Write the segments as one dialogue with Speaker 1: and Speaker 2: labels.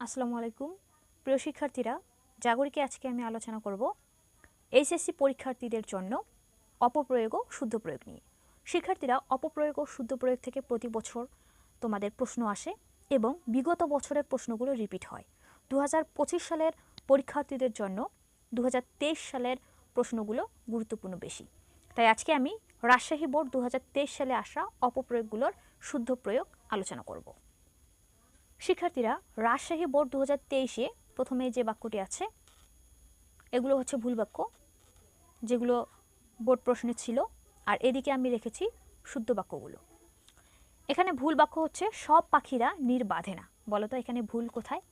Speaker 1: আসসালামু আলাইকুম। প্রিয় শিক্ষার্থীরা, জাগরিকে আজকে আমি আলোচনা করব এইচএসসি পরীক্ষার্থীদের জন্য অপপ্রয়োগ ও শুদ্ধ প্রয়োগ নিয়ে। শিক্ষার্থীরা, অপপ্রয়োগ ও শুদ্ধ প্রয়োগ থেকে প্রতি বছর তোমাদের প্রশ্ন আসে এবং বিগত বছরের প্রশ্নগুলো রিপিট হয়। দু পঁচিশ সালের পরীক্ষার্থীদের জন্য দু হাজার তেইশ সালের প্রশ্নগুলো গুরুত্বপূর্ণ বেশি। তাই আজকে আমি রাজশাহী বোর্ড দু হাজার তেইশ সালে আসা অপপ্রয়োগগুলোর শুদ্ধ প্রয়োগ আলোচনা করব। শিক্ষার্থীরা রাজশাহী বোর্ড দু হাজার তেইশে প্রথমে যে বাক্যটি আছে, এগুলো হচ্ছে ভুল বাক্য, যেগুলো বোর্ড প্রশ্নে ছিল, আর এদিকে আমি রেখেছি শুদ্ধ বাক্যগুলো। এখানে ভুল বাক্য হচ্ছে, সব পাখিরা নির্বাধে না। বলো তো এখানে ভুল কোথায়?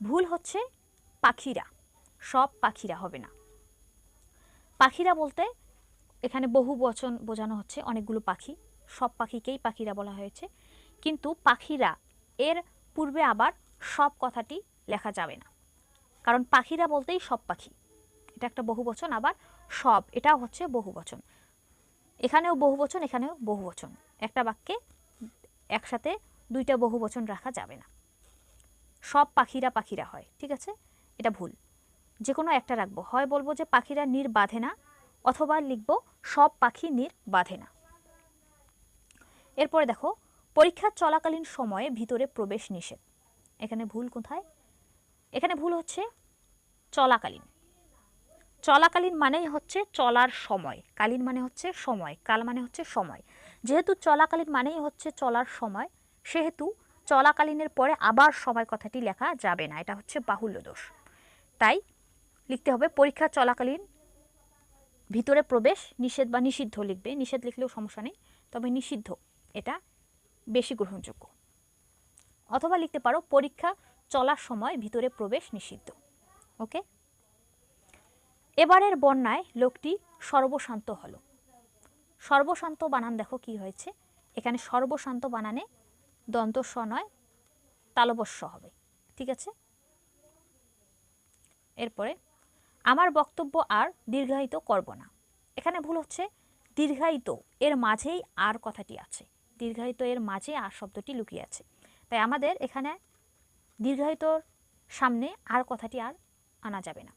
Speaker 1: ভুল হচ্ছে, পাখিরা, সব পাখিরা হবে না। পাখিরা বলতে, এখানে বহু বচন বোঝানো হচ্ছে, অনেকগুলো পাখি, সব পাখিকেই পাখিরা বলা হয়েছে। কিন্তু পাখিরা, এর পূর্বে আবার সব কথাটি লেখা যাবে না। কারণ পাখিরা বলতেই সব পাখি। এটা একটা বহু বচন আবার সব, এটাও হচ্ছে বহু বচন এখানেও বহু বচন এখানেও বহু বচন একটা বাক্যে একসাথে দুইটা বহু বচন রাখা যাবে না। সব পাখিরা পাখিরা হয়, ঠিক আছে? এটা ভুল। যে কোনো একটা রাখব। হয় বলব যে পাখিরা নীর বাঁধে না, অথবা লিখব সব পাখি নীর বাঁধে না। এরপরে দেখো পরীক্ষা চলাকালীন সময়ে ভিতরে প্রবেশ নিষেধ। এখানে ভুল কোথায়? এখানে ভুল হচ্ছে চলাকালীন। চলাকালীন মানেই হচ্ছে চলার সময়। কালীন মানে হচ্ছে সময়, কাল মানে হচ্ছে সময়। যেহেতু চলাকালীন মানেই হচ্ছে চলার সময়, সেহেতু চলাকালীনের পরে আবার সময় কথাটি লেখা যাবে না, এটা হচ্ছে বাহুল্য দোষ। তাই লিখতে হবে পরীক্ষা চলাকালীন, ভিতরে প্রবেশ, নিষেধ বা নিষিদ্ধ লিখবে। নিষেধ লিখলেও সমস্যা নেই, তবে নিষিদ্ধ। এটা বেশি গ্রহণযোগ্য। অথবা লিখতে পারো, পরীক্ষা চলার সময় ভিতরে প্রবেশ নিষিদ্ধ। ওকে? এবারের বন্যায় লোকটি সর্বশান্ত হলো। সর্বশান্ত বানান দেখো কি হয়েছে। এখানে সর্বশান্ত বানানে দন্ত স নয় তালবস্য হবে। ঠিক আছে? এরপরে, আমার বক্তব্য আর দীর্ঘায়িত করব না। এখানে ভুল হচ্ছে, দীর্ঘায়িত, এর মাঝেই আর কথাটি আছে। দীর্ঘায়িত এর মাঝে আর শব্দটি লুকিয়ে আছে। তাই আমাদের এখানে দীর্ঘায়িতর সামনে আর কথাটি আর আনা যাবে না।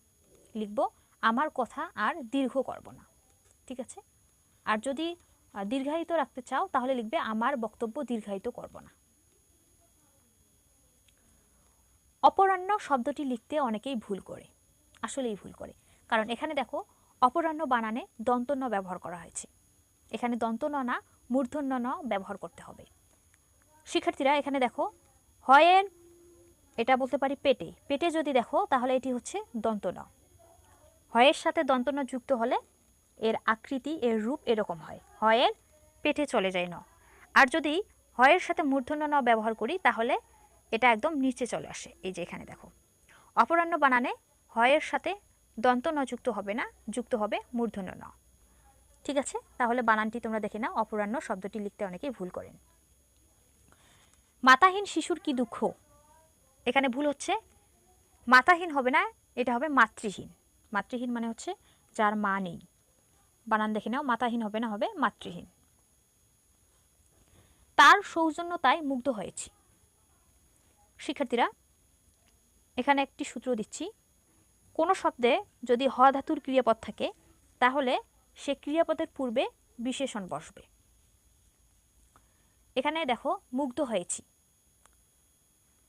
Speaker 1: লিখব, আমার কথা আর দীর্ঘ করব না। ঠিক আছে? আর যদি দীর্ঘায়িত রাখতে চাও, তাহলে লিখবে, আমার বক্তব্য দীর্ঘায়িত করব না। অপরাহ্ন শব্দটি লিখতে অনেকেই ভুল করে। আসলেই ভুল করে। কারণ এখানে দেখো, অপরাহ্ন বানানে দন্তন্য ব্যবহার করা হয়েছে। এখানে দন্তন্য না মূর্ধন্য ন ব্যবহার করতে হবে। শিক্ষার্থীরা, এখানে দেখো, হয়ের, এটা বলতে পারি পেটে। পেটে যদি দেখো, তাহলে এটি হচ্ছে দন্তন হয়ের সাথে দন্তন যুক্ত হলে এর আকৃতি, এর রূপ এরকম হয়। হয়ের পেটে চলে যায় ন। আর যদি হয়ের সাথে মূর্ধন্য ন ব্যবহার করি, তাহলে এটা একদম নিচে চলে আসে। এই যে এখানে দেখো। অপরাহ্ন বানানে হয়ের সাথে দন্ত ন যুক্ত হবে না, যুক্ত হবে মূর্ধন্য ন ঠিক আছে? তাহলে বানানটি তোমরা দেখে নাও। অপরাহ্ন শব্দটি লিখতে অনেকেই ভুল করেন। মাতাহীন শিশুর কি দুঃখ? এখানে ভুল হচ্ছে। মাতাহীন হবে না, এটা হবে মাতৃহীন। মাতৃহীন মানে হচ্ছে যার মা নেই। বানান দেখে নাও, মাতাহীন হবে না, হবে মাতৃহীন। তার সৌজন্যতায় মুগ্ধ হয়েছি। শিক্ষার্থীরা, এখানে একটি সূত্র দিচ্ছি। কোনো শব্দে যদি হ ধাতুর ক্রিয়াপদ থাকে, তাহলে সে ক্রিয়াপদের পূর্বে বিশেষণ বসবে। এখানে দেখো, মুগ্ধ হয়েছি।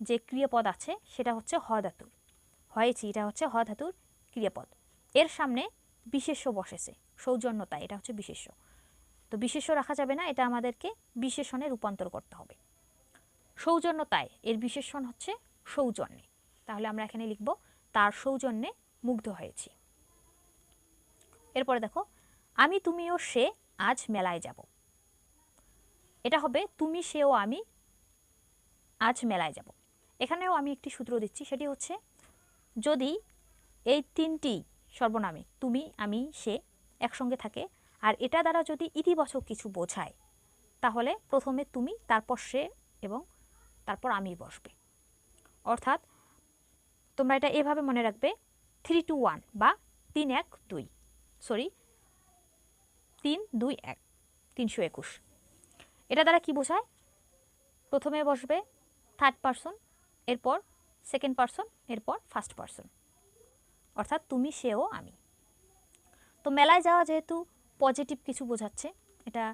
Speaker 1: যে ক্রিয়াপদ আছে, সেটা হচ্ছে হ ধাতুর হয়েছি, এটা হচ্ছে হ ধাতুর ক্রিয়াপদ। এর সামনে বিশেষ্য বসেছে, সৌজন্যতা, এটা হচ্ছে বিশেষ্য। তো বিশেষ্য রাখা যাবে না, এটা আমাদেরকে বিশেষণে রূপান্তর করতে হবে। সৌজন্যতায়, এর বিশেষণ হচ্ছে সৌজন্যে। তাহলে আমরা এখানে লিখব, তার সৌজন্যে মুগ্ধ হয়েছি। এরপরে দেখো আমি তুমি ও সে আজ মেলায় যাব। এটা হবে তুমি, সে ও আমি আজ মেলায় যাব। এখানেও আমি একটি সূত্র দিচ্ছি, সেটি হচ্ছে, যদি এই তিনটি সর্বনামে তুমি, আমি, সে একসঙ্গে থাকে, আর এটা দ্বারা যদি ইতিবাচক কিছু বোঝায়, তাহলে প্রথমে তুমি, তারপর সে এবং তারপর আমি বসবে। অর্থাৎ তোমরা এটা এভাবে মনে রাখবে থ্রি টু ওয়ান বা তিন এক দুই সরি তিন দুই এক, তিনশো একুশ। এটা দ্বারা কি বোঝায়? প্রথমে বসবে থার্ড পারসন এরপর সেকেন্ড পার্সন এরপর ফার্স্ট পার্সন অর্থাৎ তুমি, সেও, আমি। তো মেলায় যাওয়া যেহেতু পজিটিভ কিছু বোঝাচ্ছে, এটা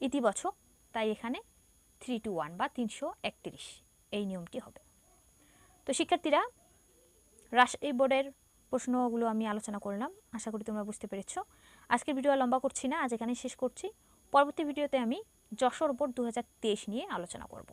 Speaker 1: ইতিবাচক, তাই এখানে থ্রি টু ওয়ান বা তিনশো একত্রিশ, এই নিয়মটি হবে। তো শিক্ষার্থীরা, রাজশাহী বোর্ডের প্রশ্নগুলো আমি আলোচনা করলাম, আশা করি তোমরা বুঝতে পেরেছ। আজকের ভিডিও লম্বা করছি না, আজ এখানে শেষ করছি। পরবর্তী ভিডিওতে আমি যশোর বোর্ড দু নিয়ে আলোচনা করব।